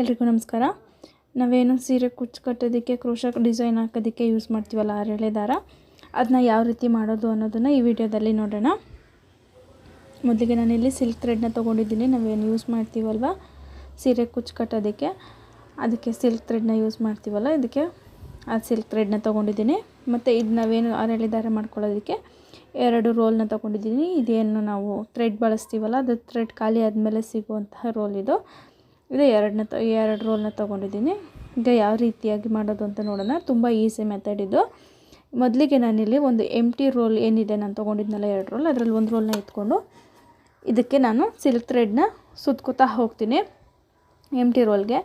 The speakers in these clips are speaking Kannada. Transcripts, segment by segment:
ಎಲ್ರಿಗೂ ನಮಸ್ಕಾರ. ನಾವೇನು ಸೀರೆ ಕುಚ್ಚು ಕಟ್ಟೋದಕ್ಕೆ ಕ್ರೋಶ ಡಿಸೈನ್ ಹಾಕೋದಕ್ಕೆ ಯೂಸ್ ಮಾಡ್ತೀವಲ್ಲ ಆರೆಳೆ ದಾರ? ಅದನ್ನ ಯಾವ ರೀತಿ ಮಾಡೋದು ಅನ್ನೋದನ್ನು ಈ ವಿಡಿಯೋದಲ್ಲಿ ನೋಡೋಣ. ಮೊದಲಿಗೆ ನಾನಿಲ್ಲಿ ಸಿಲ್ಕ್ ಥ್ರೆಡ್ನ ತೊಗೊಂಡಿದ್ದೀನಿ. ನಾವೇನು ಯೂಸ್ ಮಾಡ್ತೀವಲ್ವ? ಸೀರೆ ಕುಚ್ಚು ಕಟ್ಟೋದಕ್ಕೆ. ಅದಕ್ಕೆ ಸಿಲ್ಕ್ ಥ್ರೆಡ್ನ ಯೂಸ್ ಮಾಡ್ತೀವಲ್ಲ, ಇದಕ್ಕೆ ಆ ಸಿಲ್ಕ್ ಥ್ರೆಡ್ನ ತೊಗೊಂಡಿದ್ದೀನಿ. ಮತ್ತು ಇದು ನಾವೇನು ಆರೆಳೆ ದಾರ ಮಾಡ್ಕೊಳ್ಳೋದಕ್ಕೆ ಎರಡು ರೋಲ್ನ ತೊಗೊಂಡಿದ್ದೀನಿ. ಇದೇನು ನಾವು ಥ್ರೆಡ್ ಬಳಸ್ತೀವಲ್ಲ, ಅದು ಥ್ರೆಡ್ ಖಾಲಿ ಆದಮೇಲೆ ಸಿಗುವಂತಹ ರೋಲ್ ಇದು. ಇದು ಎರಡನ್ನ ತ, ಎರಡು ರೋಲ್ನ ತೊಗೊಂಡಿದ್ದೀನಿ. ಈಗ ಯಾವ ರೀತಿಯಾಗಿ ಮಾಡೋದು ಅಂತ ನೋಡೋಣ. ತುಂಬ ಈಸಿ ಮೆಥಡ್ ಇದು. ಮೊದಲಿಗೆ ನಾನಿಲ್ಲಿ ಒಂದು ಎಂಟಿ ರೋಲ್ ಏನಿದೆ ನಾನು ತೊಗೊಂಡಿದ್ನಲ್ಲ ಎರಡು ರೋಲ್ ಅದರಲ್ಲಿ ಒಂದು ರೋಲ್ನ ಇಟ್ಕೊಂಡು ಇದಕ್ಕೆ ನಾನು ಸಿಲ್ಕ್ ಥ್ರೆಡ್ನ ಸುತ್ಕೋತಾ ಹೋಗ್ತೀನಿ ಎಂಟಿ ರೋಲ್ಗೆ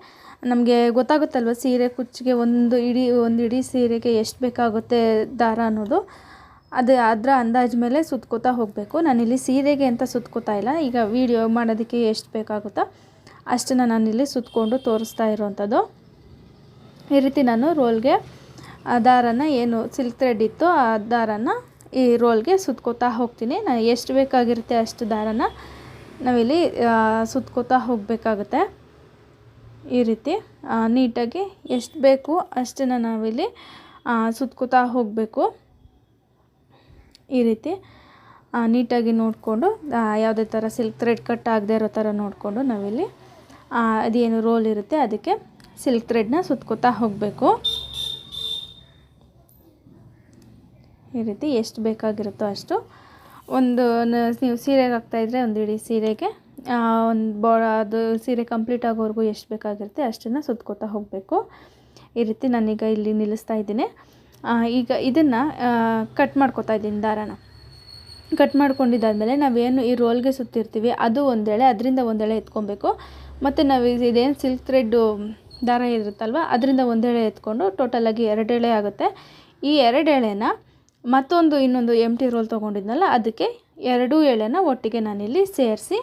ನಮಗೆ ಗೊತ್ತಾಗುತ್ತಲ್ವ ಸೀರೆ ಕುಚ್ಚಿಗೆ ಒಂದು ಇಡೀ ಒಂದು ಇಡೀ ಸೀರೆಗೆ ಎಷ್ಟು ಬೇಕಾಗುತ್ತೆ ದಾರ ಅನ್ನೋದು. ಅದು, ಅದರ ಅಂದಾಜು ಮೇಲೆ ಸುತ್ಕೋತಾ ಹೋಗಬೇಕು. ನಾನಿಲ್ಲಿ ಸೀರೆಗೆ ಅಂತ ಸುತ್ಕೋತಾ ಇಲ್ಲ. ಈಗ ವೀಡಿಯೋ ಮಾಡೋದಕ್ಕೆ ಎಷ್ಟು ಬೇಕಾಗುತ್ತೋ. ಅಷ್ಟನ್ನು ನಾನಿಲ್ಲಿ ಸುತ್ತಕೊಂಡು ತೋರಿಸ್ತಾ ಇರೋವಂಥದ್ದು. ಈ ರೀತಿ ನಾನು ರೋಲ್ಗೆ ಆ ದಾರನ ಏನು ಸಿಲ್ಕ್ ಥ್ರೆಡ್ ಇತ್ತು ಆ ದಾರನ ಈ ರೋಲ್ಗೆ ಸುತ್ಕೋತಾ ಹೋಗ್ತೀನಿ. ನಾನು ಎಷ್ಟು ಬೇಕಾಗಿರುತ್ತೆ ಅಷ್ಟು ದಾರನ ನಾವಿಲ್ಲಿ ಸುತ್ಕೋತಾ ಹೋಗಬೇಕಾಗುತ್ತೆ. ಈ ರೀತಿ ನೀಟಾಗಿ ಎಷ್ಟು ಬೇಕು ಅಷ್ಟನ್ನು ನಾವಿಲ್ಲಿ ಸುತ್ಕೋತಾ ಹೋಗಬೇಕು. ಈ ರೀತಿ ನೀಟಾಗಿ ನೋಡಿಕೊಂಡು ಯಾವುದೇ ಥರ ಸಿಲ್ಕ್ ಥ್ರೆಡ್ ಕಟ್ ಆಗದೆ ಇರೋ ಥರ ನೋಡಿಕೊಂಡು ನಾವಿಲ್ಲಿ ಅದೇನು ರೋಲ್ ಇರುತ್ತೆ ಅದಕ್ಕೆ ಸಿಲ್ಕ್ ಥ್ರೆಡ್ನ ಸುತ್ಕೋತಾ ಹೋಗಬೇಕು. ಈ ರೀತಿ ಎಷ್ಟು ಬೇಕಾಗಿರುತ್ತೋ ಅಷ್ಟು. ಒಂದು ನೀವು ಸೀರೆಗೆ ಹಾಕ್ತಾಯಿದ್ರೆ ಒಂದು ಇಡೀ ಸೀರೆಗೆ ಒಂದು ಬಾ, ಅದು ಸೀರೆ ಕಂಪ್ಲೀಟ್ ಆಗೋವರೆಗೂ ಎಷ್ಟು ಬೇಕಾಗಿರುತ್ತೆ ಅಷ್ಟನ್ನು ಸುತ್ಕೋತಾ ಹೋಗಬೇಕು. ಈ ರೀತಿ ನಾನೀಗ ಇಲ್ಲಿ ನಿಲ್ಲಿಸ್ತಾ ಇದ್ದೀನಿ. ಈಗ ಇದನ್ನು ಕಟ್ ಮಾಡ್ಕೋತಾ ಇದ್ದೀನಿ ದಾರಾನ. ಕಟ್ ಮಾಡ್ಕೊಂಡಿದ್ದಾದಮೇಲೆ ನಾವೇನು ಈ ರೋಲ್ಗೆ ಸುತ್ತಿರ್ತೀವಿ, ಅದು ಒಂದೆಳೆ ಅದರಿಂದ ಒಂದೆಳೆ ಎತ್ಕೊಬೇಕು. ಮತ್ತು ನಾವು ಇದೇನು ಸಿಲ್ಕ್ ಥ್ರೆಡ್ಡು ದಾರ ಇರುತ್ತಲ್ವ, ಅದರಿಂದ ಒಂದೆಳೆ ಎತ್ಕೊಂಡು ಟೋಟಲಾಗಿ ಎರಡೆಳೆ ಆಗುತ್ತೆ. ಈ ಎರಡು ಮತ್ತೊಂದು ಇನ್ನೊಂದು ಎಂ ಟಿ ರೋಲ್ ತೊಗೊಂಡಿದ್ನಲ್ಲ, ಅದಕ್ಕೆ ಎರಡೂ ಎಳೆನ ಒಟ್ಟಿಗೆ ನಾನಿಲ್ಲಿ ಸೇರಿಸಿ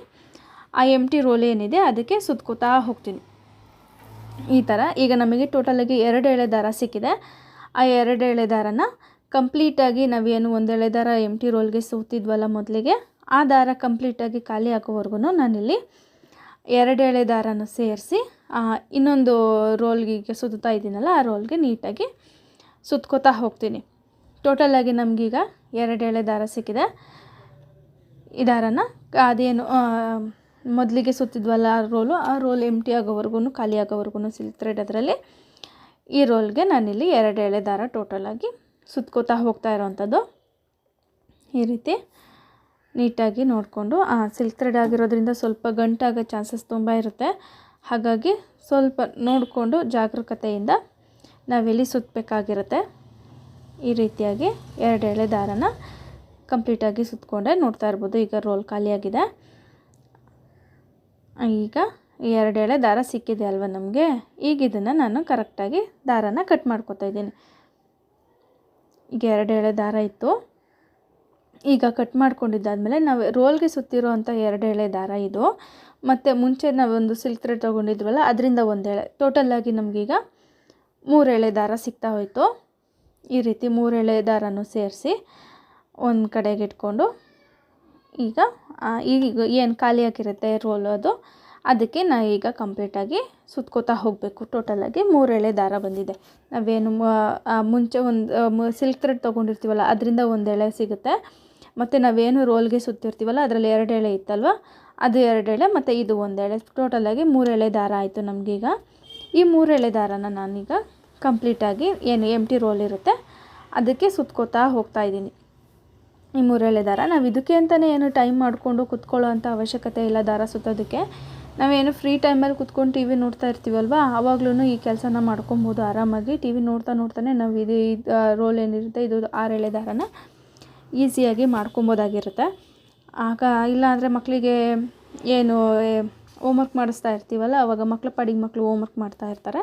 ಆ ಎಂ ಟಿ ರೋಲ್ ಏನಿದೆ ಅದಕ್ಕೆ ಸುತ್ಕೋತಾ ಹೋಗ್ತೀನಿ. ಈ ಥರ ಈಗ ನಮಗೆ ಟೋಟಲಾಗಿ ಎರಡು ಎಳೆ ದಾರ ಸಿಕ್ಕಿದೆ. ಆ ಎರಡು ಎಳೆ ದಾರನ ಕಂಪ್ಲೀಟಾಗಿ ನಾವೇನು ಒಂದು ಎಳೆ ದಾರ ಎಂ ಟಿ ರೋಲ್ಗೆ ಸುತ್ತಿದ್ವಲ್ಲ ಮೊದಲಿಗೆ, ಆ ದಾರ ಕಂಪ್ಲೀಟಾಗಿ ಖಾಲಿ ಹಾಕೋವರೆಗೂ ನಾನಿಲ್ಲಿ ಎರಡು ಎಳೆ ದಾರನ ಸೇರಿಸಿ ಇನ್ನೊಂದು ರೋಲ್ಗೆ ಸುತ್ತಾ ಇದ್ದೀನಲ್ಲ, ಆ ರೋಲ್ಗೆ ನೀಟಾಗಿ ಸುತ್ಕೋತಾ ಹೋಗ್ತೀನಿ. ಟೋಟಲಾಗಿ ನಮಗೀಗ ಎರಡು ಎಳೆ ದಾರ ಸಿಕ್ಕಿದೆ. ಈ ದಾರನ ಅದೇನು ಮೊದಲಿಗೆ ಸುತ್ತಿದ್ವಲ್ಲ ಆ ರೋಲು, ಆ ರೋಲ್ ಎಂಟಿ ಆಗೋವರೆಗೂ ಖಾಲಿ ಆಗೋವರೆಗೂ ಸಿಲ್ಕ್ ಥ್ರೆಡ್ ಅದರಲ್ಲಿ. ಈ ರೋಲ್ಗೆ ನಾನಿಲ್ಲಿ ಎರಡು ಎಳೆ ದಾರ ಟೋಟಲಾಗಿ ಸುತ್ಕೋತಾ ಹೋಗ್ತಾ ಇರೋವಂಥದ್ದು ಈ ರೀತಿ. ನೀಟಾಗಿ ನೋಡಿಕೊಂಡು, ಆ ಸಿಲ್ಕ್ ಥ್ರೆಡ್ ಆಗಿರೋದ್ರಿಂದ ಸ್ವಲ್ಪ ಗಂಟಾಗೋ ಚಾನ್ಸಸ್ ತುಂಬ ಇರುತ್ತೆ. ಹಾಗಾಗಿ ಸ್ವಲ್ಪ ನೋಡಿಕೊಂಡು ಜಾಗರೂಕತೆಯಿಂದ ನಾವೆಲ್ಲಿ ಸುತ್ತಬೇಕಾಗಿರುತ್ತೆ ಈ ರೀತಿಯಾಗಿ ಎರಡು ಎಳೆ ದಾರನ ಕಂಪ್ಲೀಟಾಗಿ ಸುತ್ತಕೊಂಡೆ ನೋಡ್ತಾ ಇರ್ಬೋದು. ಈಗ ರೋಲ್ ಖಾಲಿಯಾಗಿದೆ. ಈಗ ಎರಡು ಎಳೆ ದಾರ ಸಿಕ್ಕಿದೆ ಅಲ್ವ ನಮಗೆ? ಈಗ ಇದನ್ನು ನಾನು ಕರೆಕ್ಟಾಗಿ ದಾರನ ಕಟ್ ಮಾಡ್ಕೊತಾ ಇದ್ದೀನಿ. ಈಗ ಎರಡು ಎಳೆ ದಾರ ಇತ್ತು. ಈಗ ಕಟ್ ಮಾಡ್ಕೊಂಡಿದ್ದಾದಮೇಲೆ ನಾವು ರೋಲ್ಗೆ ಸುತ್ತಿರೋ ಅಂಥ ಎರಡು ಎಳೆ ದಾರ ಇದು. ಮತ್ತು ಮುಂಚೆ ನಾವೊಂದು ಸಿಲ್ಕ್ ಥ್ರೆಡ್ ತೊಗೊಂಡಿದ್ವಲ್ಲ, ಅದರಿಂದ ಒಂದು ಎಳೆ. ಟೋಟಲಾಗಿ ನಮಗೀಗ ಮೂರು ಎಳೆ ದಾರ ಸಿಗ್ತಾ ಹೋಯಿತು. ಈ ರೀತಿ ಮೂರು ಎಳೆ ದಾರನೂ ಸೇರಿಸಿ ಒಂದು ಕಡೆಗೆ ಇಟ್ಕೊಂಡು ಈಗ ಈಗ ಏನು ಖಾಲಿ ಆಗಿರುತ್ತೆ ರೋಲ್ ಅದು, ಅದಕ್ಕೆ ನಾ ಈಗ ಕಂಪ್ಲೀಟಾಗಿ ಸುತ್ಕೋತಾ ಹೋಗಬೇಕು. ಟೋಟಲಾಗಿ ಮೂರು ಎಳೆ ದಾರ ಬಂದಿದೆ. ನಾವೇನು ಮುಂಚೆ ಒಂದು ಸಿಲ್ಕ್ ಥ್ರೆಡ್ ತೊಗೊಂಡಿರ್ತೀವಲ್ಲ, ಅದರಿಂದ ಒಂದು ಎಳೆ ಸಿಗುತ್ತೆ. ಮತ್ತು ನಾವೇನು ರೋಲ್ಗೆ ಸುತ್ತಿರ್ತೀವಲ್ಲ, ಅದರಲ್ಲಿ ಎರಡು ಎಳೆ ಇತ್ತಲ್ವ? ಅದು ಎರಡು ಎಳೆ, ಮತ್ತು ಇದು ಒಂದು ಎಳೆ. ಟೋಟಲಾಗಿ ಮೂರು ಎಳೆ ದಾರ ಆಯಿತು ನಮಗೀಗ ಈ ಮೂರು ಎಳೆ ದಾರನ ನಾನೀಗ ಕಂಪ್ಲೀಟಾಗಿ ಏನು ಎಂ ಟಿ ರೋಲ್ ಇರುತ್ತೆ, ಅದಕ್ಕೆ ಸುತ್ಕೋತಾ ಹೋಗ್ತಾ ಇದ್ದೀನಿ. ಈ ಮೂರು ಎಳೆ ದಾರ, ನಾವು ಇದಕ್ಕೆ ಅಂತಲೇ ಏನು ಟೈಮ್ ಮಾಡಿಕೊಂಡು ಕುತ್ಕೊಳ್ಳೋ ಅಂಥ ಅವಶ್ಯಕತೆ ಇಲ್ಲ ದಾರ ಸುತ್ತೋದಕ್ಕೆ. ನಾವೇನು ಫ್ರೀ ಟೈಮಲ್ಲಿ ಕುತ್ಕೊಂಡು ಟಿ ವಿ ನೋಡ್ತಾ ಇರ್ತೀವಲ್ವ ಆವಾಗ್ಲೂ ಈ ಕೆಲಸನ ಮಾಡ್ಕೊಬೋದು ಆರಾಮಾಗಿ. ಟಿ ವಿ ನೋಡ್ತಾ ನೋಡ್ತಾನೆ ನಾವು ಇದು ರೋಲ್ ಏನಿರುತ್ತೆ, ಇದು ಆರೆಳೆ ದಾರನ ಈಸಿಯಾಗಿ ಮಾಡ್ಕೊಬೋದಾಗಿರುತ್ತೆ. ಆಗ ಇಲ್ಲ ಮಕ್ಕಳಿಗೆ ಏನು ಹೋಮ್ವರ್ಕ್ ಮಾಡಿಸ್ತಾ ಇರ್ತೀವಲ್ಲ ಆವಾಗ ಮಕ್ಕಳು ಪಾಡಿಗೆ ಮಕ್ಕಳು ಹೋಮ್ವರ್ಕ್ ಮಾಡ್ತಾ ಇರ್ತಾರೆ.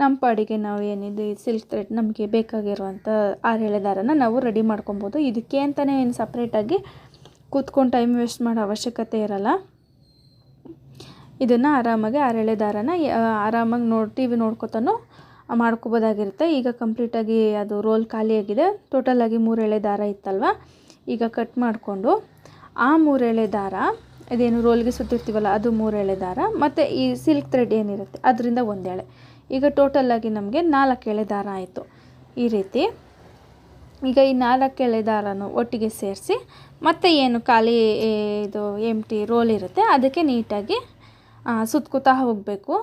ನಮ್ಮ ಪಾಡಿಗೆ ನಾವು ಏನಿದೆ ಸಿಲ್ಕ್ ಥ್ರೆಡ್ ನಮಗೆ ಬೇಕಾಗಿರುವಂಥ ಆರೇಳೆ ದಾರನ ನಾವು ರೆಡಿ ಮಾಡ್ಕೊಬೋದು. ಇದಕ್ಕೆ ಅಂತಲೇ ಏನು ಸಪ್ರೇಟಾಗಿ ಕೂತ್ಕೊಂಡು ಟೈಮ್ ವೇಸ್ಟ್ ಮಾಡೋ ಅವಶ್ಯಕತೆ ಇರಲ್ಲ. ಇದನ್ನು ಆರಾಮಾಗಿ ಆರೇಳೆ ದಾರನ ಆರಾಮಾಗಿ ನೋಡಿ ಟಿ ವಿ ನೋಡ್ಕೊತಾನು ಮಾಡ್ಕೋಬೋದಾಗಿರುತ್ತೆ. ಈಗ ಕಂಪ್ಲೀಟಾಗಿ ಅದು ರೋಲ್ ಖಾಲಿಯಾಗಿದೆ. ಟೋಟಲಾಗಿ ಮೂರು ಎಳೆ ದಾರ ಇತ್ತಲ್ವ? ಈಗ ಕಟ್ ಮಾಡಿಕೊಂಡು ಆ ಮೂರು ಎಳೆ ದಾರ, ಇದೇನು ರೋಲ್ಗೆ ಸುತ್ತಿರ್ತೀವಲ್ಲ, ಅದು ಮೂರು ಎಳೆ ದಾರ, ಮತ್ತು ಈ ಸಿಲ್ಕ್ ಥ್ರೆಡ್ ಏನಿರುತ್ತೆ, ಅದರಿಂದ ಒಂದು ಎಳೆ ಈಗ ಟೋಟಲಾಗಿ ನಮಗೆ ನಾಲ್ಕು ಎಳೆ ದಾರ ಆಯಿತು. ಈ ರೀತಿ ಈಗ ಈ ನಾಲ್ಕು ಎಳೆ ದಾರನೂ ಒಟ್ಟಿಗೆ ಸೇರಿಸಿ, ಮತ್ತೆ ಏನು ಖಾಲಿ ಇದು ಎಂಟಿ ರೋಲ್ ಇರುತ್ತೆ, ಅದಕ್ಕೆ ನೀಟಾಗಿ ಸುತ್ಕೋತಾ ಹೋಗಬೇಕು.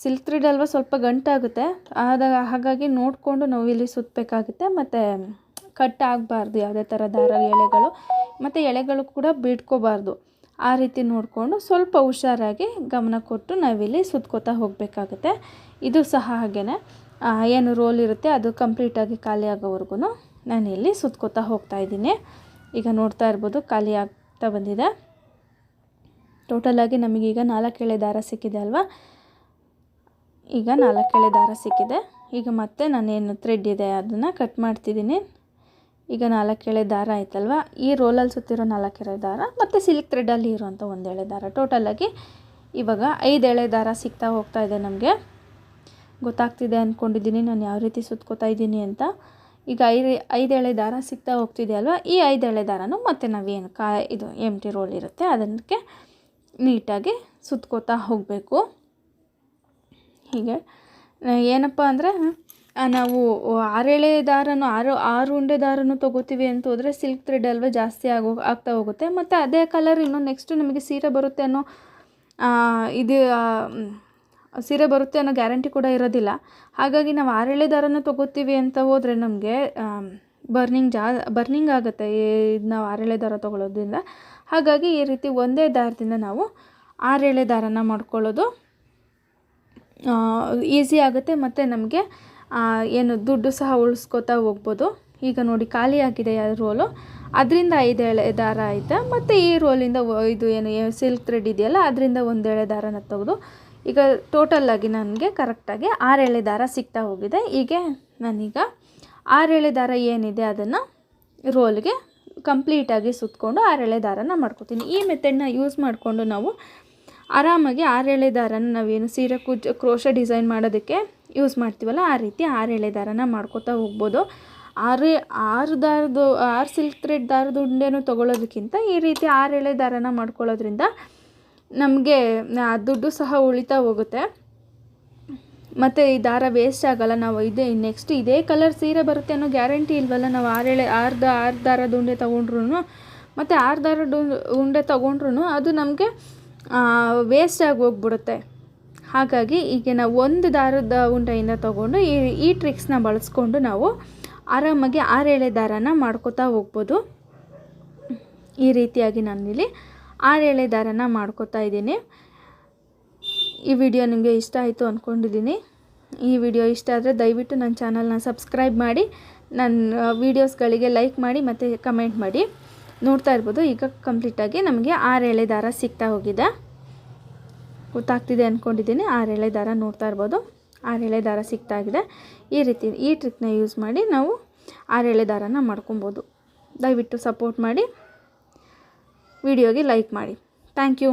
ಸಿಲ್ಕ್ ಥ್ರೆಡ್ ಅಲ್ವಾ ಸ್ವಲ್ಪ ಗಂಟಾಗುತ್ತೆ. ಆದ ಹಾಗಾಗಿ ನೋಡಿಕೊಂಡು ನಾವು ಇಲ್ಲಿ ಸುತ್ತಬೇಕಾಗುತ್ತೆ ಮತ್ತು ಕಟ್ ಆಗಬಾರ್ದು ಯಾವುದೇ ಥರ ದಾರ ಎಳೆಗಳು ಮತ್ತು ಎಳೆಗಳು ಕೂಡ ಬಿಡ್ಕೋಬಾರ್ದು ಆ ರೀತಿ ನೋಡಿಕೊಂಡು ಸ್ವಲ್ಪ ಹುಷಾರಾಗಿ ಗಮನ ಕೊಟ್ಟು ನಾವಿಲ್ಲಿ ಸುತ್ಕೋತಾ ಹೋಗಬೇಕಾಗುತ್ತೆ. ಇದು ಸಹ ಹಾಗೆಯೇ ಏನು ರೋಲ್ ಇರುತ್ತೆ ಅದು ಕಂಪ್ಲೀಟಾಗಿ ಖಾಲಿ ಆಗೋವರೆಗೂ ನಾನು ಇಲ್ಲಿ ಸುತ್ಕೋತಾ ಹೋಗ್ತಾ ಇದ್ದೀನಿ. ಈಗ ನೋಡ್ತಾ ಇರ್ಬೋದು ಖಾಲಿ ಆಗ್ತಾ ಬಂದಿದೆ. ಟೋಟಲಾಗಿ ನಮಗೀಗ ನಾಲ್ಕು ಎಳೆ ದಾರ ಸಿಕ್ಕಿದೆ ಅಲ್ವಾ? ಈಗ ನಾಲ್ಕು ಎಳೆ ದಾರ ಸಿಕ್ಕಿದೆ. ಈಗ ಮತ್ತೆ ನಾನೇನು ಥ್ರೆಡ್ ಇದೆ ಅದನ್ನು ಕಟ್ ಮಾಡ್ತಿದ್ದೀನಿ. ಈಗ ನಾಲ್ಕು ಎಳೆ ದಾರ ಆಯ್ತಲ್ವ? ಈ ರೋಲಲ್ಲಿ ಸುತ್ತಿರೋ ನಾಲ್ಕು ಎಳೆ ದಾರ ಮತ್ತು ಸಿಲ್ಕ್ ಥ್ರೆಡಲ್ಲಿ ಇರುವಂಥ ಒಂದು ಎಳೆ ದಾರ. ಟೋಟಲಾಗಿ ಇವಾಗ ಐದು ಎಳೆ ದಾರ ಸಿಗ್ತಾ ಹೋಗ್ತಾ ಇದೆ ನಮಗೆ. ಗೊತ್ತಾಗ್ತಿದೆ ಅಂದ್ಕೊಂಡಿದ್ದೀನಿ ನಾನು ಯಾವ ರೀತಿ ಸುತ್ಕೋತಾ ಇದ್ದೀನಿ ಅಂತ. ಈಗ ಐದು ಐದು ಎಳೆ ದಾರ ಸಿಗ್ತಾ ಹೋಗ್ತಿದೆ ಅಲ್ವಾ? ಈ ಐದು ಎಳೆ ದಾರನೂ ಮತ್ತೆ ನಾವೇನು ಕಾ, ಇದು ಎಂ ಟಿ ರೋಲ್ ಇರುತ್ತೆ. ಅದಕ್ಕೆ ನೀಟಾಗಿ ಸುತ್ಕೋತಾ ಹೋಗಬೇಕು. ಹೀಗೆ. ಏನಪ್ಪ ಅಂದರೆ ನಾವು ಆರೇಳೆ ದಾರನು ಆರು ಆರು ಉಂಡೆ ದಾರನು ತೊಗೋತೀವಿ ಅಂತ ಹೋದರೆ ಸಿಲ್ಕ್ ಥ್ರೆಡ್ ಅಲ್ವಾ ಜಾಸ್ತಿ ಆಗೋ ಆಗ್ತಾ ಹೋಗುತ್ತೆ. ಮತ್ತು ಅದೇ ಕಲರ್ ಇನ್ನು ನೆಕ್ಸ್ಟು ನಮಗೆ ಸೀರೆ ಬರುತ್ತೆ ಅನ್ನೋ ಇದು ಸೀರೆ ಬರುತ್ತೆ ಅನ್ನೋ ಗ್ಯಾರಂಟಿ ಕೂಡ ಇರೋದಿಲ್ಲ. ಹಾಗಾಗಿ ನಾವು ಆರೇಳೆ ದಾರನ ತೊಗೋತೀವಿ ಅಂತ ಹೋದರೆ ನಮಗೆ ಬರ್ನಿಂಗ್ ಜಾ ಬರ್ನಿಂಗ್ ಆಗುತ್ತೆ ಇದು ನಾವು ಆರೇಳೆ ದಾರ ತೊಗೊಳೋದ್ರಿಂದ. ಹಾಗಾಗಿ ಈ ರೀತಿ ಒಂದೇ ದಾರದಿಂದ ನಾವು ಆರೇಳೆ ದಾರನ ಮಾಡ್ಕೊಳ್ಳೋದು ಈಸಿ ಆಗುತ್ತೆ ಮತ್ತು ನಮಗೆ ಏನು ದುಡ್ಡು ಸಹ ಉಳಿಸ್ಕೋತಾ ಹೋಗ್ಬೋದು. ಈಗ ನೋಡಿ ಖಾಲಿ ಆಗಿದೆ ರೋಲು ಅದರಿಂದ ಐದು ಎಳೆ ದಾರ ಆಯಿತಾ? ಮತ್ತು ಈ ರೋಲಿಂದ ಇದು ಏನು ಸಿಲ್ಕ್ ಥ್ರೆಡ್ ಇದೆಯಲ್ಲ, ಅದರಿಂದ ಒಂದು ಎಳೆ ದಾರನ ತೆಗೆದು, ಈಗ ಟೋಟಲ್ಲಾಗಿ ನನಗೆ ಕರೆಕ್ಟಾಗಿ ಆರು ಎಳೆ ದಾರ ಸಿಗ್ತಾ ಹೋಗಿದೆ. ಹೀಗೆ ನಾನೀಗ ಆರು ಎಳೆ ದಾರ ಏನಿದೆ ಅದನ್ನು ರೋಲ್ಗೆ ಕಂಪ್ಲೀಟಾಗಿ ಸುತ್ತಕೊಂಡು ಆರೆಳೆ ದಾರನ ಮಾಡ್ಕೊತೀನಿ. ಈ ಮೆಥಡ್ನ ಯೂಸ್ ಮಾಡಿಕೊಂಡು ನಾವು ಆರಾಮಾಗಿ ಆರೆಳೆ ದಾರನ ನಾವೇನು ಸೀರೆ ಕುಜ್ ಕ್ರೋಶ ಡಿಸೈನ್ ಮಾಡೋದಕ್ಕೆ ಯೂಸ್ ಮಾಡ್ತೀವಲ್ಲ, ಆ ರೀತಿ ಆರೆಳೆ ದಾರನ ಮಾಡ್ಕೋತಾ ಹೋಗ್ಬೋದು. ಆರು ಆರು ದಾರದ್ದು ಆರು ಸಿಲ್ಕ್ ಥ್ರೆಡ್ ದಾರದ ಉಂಡೆನೂ ತೊಗೊಳೋದಕ್ಕಿಂತ ಈ ರೀತಿ ಆರೆಳೆ ದಾರನ ಮಾಡ್ಕೊಳ್ಳೋದ್ರಿಂದ ನಮಗೆ ದುಡ್ಡು ಸಹ ಉಳಿತಾ ಹೋಗುತ್ತೆ. ಮತ್ತು ಈ ದಾರ ವೇಸ್ಟ್ ಆಗಲ್ಲ, ನಾವು ಇದೇ, ನೆಕ್ಸ್ಟ್ ಇದೇ ಕಲರ್ ಸೀರೆ ಬರುತ್ತೆ ಅನ್ನೋ ಗ್ಯಾರಂಟಿ ಇಲ್ವಲ್ಲ, ನಾವು ಆರು ದ, ಆರು ದಾರದ ಉಂಡೆ ತೊಗೊಂಡ್ರು ಮತ್ತು ಆರು ದಾರದ ಉಂಡೆ ತೊಗೊಂಡ್ರು ಅದು ನಮಗೆ ವೇಸ್ಟ್ ಆಗಿ ಹೋಗ್ಬಿಡುತ್ತೆ. ಹಾಗಾಗಿ ಈಗ ನಾವು ಒಂದು ದಾರದ ಉಂಡೆಯಿಂದ ತೊಗೊಂಡು ಈ ಈ ಟ್ರಿಕ್ಸ್ನ ಬಳಸ್ಕೊಂಡು ನಾವು ಆರಾಮಾಗಿ ಆರೇಳೆ ದಾರನ ಮಾಡ್ಕೋತಾ ಹೋಗ್ಬೋದು. ಈ ರೀತಿಯಾಗಿ ನಾನಿಲ್ಲಿ ಆರೇಳೆ ದಾರನ ಮಾಡ್ಕೋತಾ ಇದ್ದೀನಿ. ಈ ವಿಡಿಯೋ ನಿಮಗೆ ಇಷ್ಟ ಆಯಿತು ಅಂದ್ಕೊಂಡಿದ್ದೀನಿ ಈ ವಿಡಿಯೋ ಇಷ್ಟ ಆದರೆ ದಯವಿಟ್ಟು ನನ್ನ ಚಾನಲ್ನ ಸಬ್ಸ್ಕ್ರೈಬ್ ಮಾಡಿ ನನ್ನ ವೀಡಿಯೋಸ್ಗಳಿಗೆ ಲೈಕ್ ಮಾಡಿ ಮತ್ತು ಕಮೆಂಟ್ ಮಾಡಿ. ನೋಡ್ತಾ ಇರ್ಬೋದು. ಈಗ ಕಂಪ್ಲೀಟಾಗಿ ನಮಗೆ ಆರು ಎಳೆ ದಾರ ಸಿಗ್ತಾ ಹೋಗಿದೆ. ಗೊತ್ತಾಗ್ತಿದೆ ಅಂದ್ಕೊಂಡಿದ್ದೀನಿ ಆರು ಎಳೆ ದಾರ ನೋಡ್ತಾ ಇರ್ಬೋದು. ಆರು ಎಳೆ ದಾರ ಸಿಗ್ತಾ ಇದೆ ಈ ರೀತಿ ಈ ಟ್ರಿಕ್ನ ಯೂಸ್ ಮಾಡಿ ನಾವು ಆರು ಎಳೆ ದಾರನ ಮಾಡ್ಕೊಬೋದು. ದಯವಿಟ್ಟು ಸಪೋರ್ಟ್ ಮಾಡಿ. ವಿಡಿಯೋಗೆ ಲೈಕ್ ಮಾಡಿ. Thank you